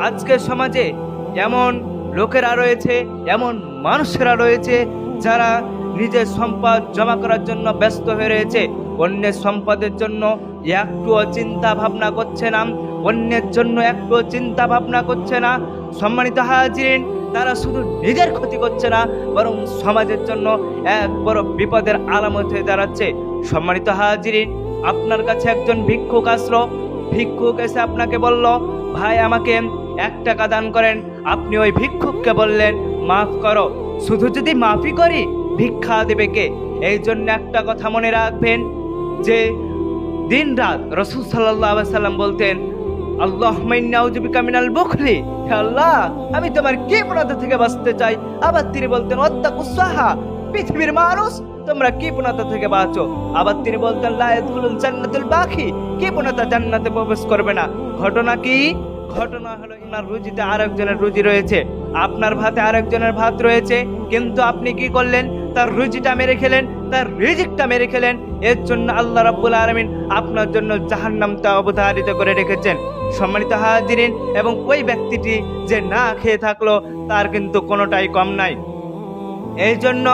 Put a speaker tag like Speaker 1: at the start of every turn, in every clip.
Speaker 1: আজকের সমাজে এমন লোকেরা রয়েছে, এমন মানুষেরা রয়েছে যারা নিজের সম্পদ জমা করার জন্য ব্যস্ত হয়ে রয়েছে। অন্যের সম্পদের জন্য একটুও চিন্তা ভাবনা করছে না, অন্যের জন্য একটুও চিন্তা ভাবনা করছে না। সম্মানিত হাজিরিন, তারা শুধু নিজের ক্ষতি করছে না, বরং সমাজের জন্য এক বড় বিপদের আলামত হয়ে দাঁড়াচ্ছে। সম্মানিত হাজিরিন, আপনার কাছে একজন ভিক্ষুক আসলো। ভিক্ষুক এসে আপনাকে বলল, ভাই, আমাকে এক টাকা দান করেন। আপনি ওই ভিক্ষুককে বললেন, মাফ করো, শুধু যদি মাফই করি, ভিক্ষা দেবে কে? এই জন্য একটা কথা মনে রাখবেন যে দিন রাত রসুল সাল্লাহ সাল্লাম বলতেন, আল্লাহ মাইনাউজুবিকা মিনাল বুখলি। আল্লাহ, আমি তোমার কি পুনতা থেকে বাঁচতে চাই? আবার তিনি বলতেন অত্যাকুসাহা পৃথিবীর মানুষ, তোমরা কি পুনতা থেকে বাঁচো? আবার তিনি বলতেন লায়াতুল জান্নাতুল বাকি কি পুনতা জান্নাতে প্রবেশ করবে না? ঘটনা কি? ঘটনা হলো আপনার রুজিতে আরেকজনের রুজি রয়েছে। আপনার ভাতে আরেকজনের ভাত রয়েছে, কিন্তু আপনি কি করলেন? তার রুজিটা মেরে খেলেন, তার রিজিকটা মেরে খেলেন। এর জন্য আল্লাহ রাব্বুল আলামিন আপনার জন্য জাহান্নামটা অবধারিত করে রেখেছেন। সম্মানিত হাজিরিন, এবং ওই ব্যক্তিটি যে না খেয়ে থাকল, তার কিন্তু কোনোটাই কম নাই। এই জন্য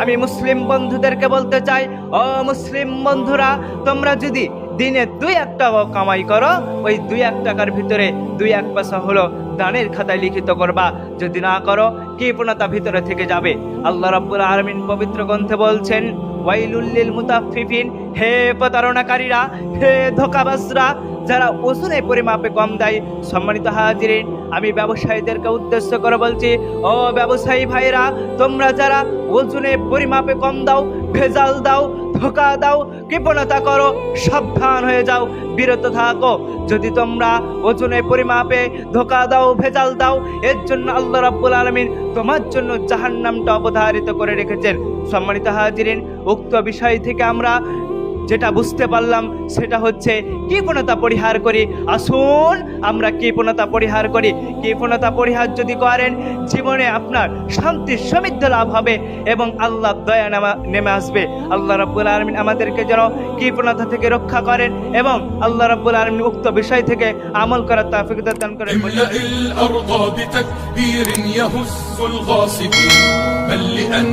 Speaker 1: আমি মুসলিম বন্ধুদেরকে বলতে চাই, ও মুসলিম বন্ধুরা, তোমরা যদি দিনে দুই এক টাকা কামাই করো, ওই দুই এক টাকার ভিতরে দুই এক পয়সা হলো দানের খাতায় লিখিত করবা। যদি না করো কৃপণতা ভিতরে থেকে যাবে? আল্লাহ রাব্বুল আলামিন পবিত্র গ্রন্থে বলছেন ওয়াইলুল্লিল মুতাফফিফিন হে প্রতারণাকারীরা, হে ধোকাবাজরা, যারা ওজনে পরিমাপে কম দেয়, সম্মানিত হাজিরিন, আমি ব্যবসায়ীদেরকে উদ্দেশ্য করে বলছি, ও ব্যবসায়ী ভাইরা তোমরা যারা ওজনে পরিমাপে কম দাও, ভেজাল দাও ধোকা দাও, কৃপণতা করো, সাবধান হয়ে যাও, বিরত থাকো। যদি তোমরা ওজনে পরিমাপে ধোকা দাও, ভেজাল দাও, এর জন্য আল্লাহ রাব্বুল আলমিন তোমার জন্য জাহান্নামটা অবধারিত করে রেখেছেন। সম্মানিত হাজিরিন, উক্ত বিষয় থেকে আমরা যেটা বুঝতে পারলাম সেটা হচ্ছে কৃপণতা পরিহার করি আসুন আমরা কৃপণতা পরিহার করি কৃপণতা পরিহার যদি করেন জীবনে আপনার শান্তি সমৃদ্ধ লাভ হবে এবং আল্লাহ দয়া নামা- নেমে আসবে আল্লাহ রাব্বুল আলমিন আমাদেরকে যেন কৃপণতা থেকে রক্ষা করেন এবং আল্লাহ রাব্বুল আলমিন উক্ত বিষয় থেকে আমল করার তাফিক দান করেন
Speaker 2: املأ الأرض بتكبير يهز الغاصبين بل لأن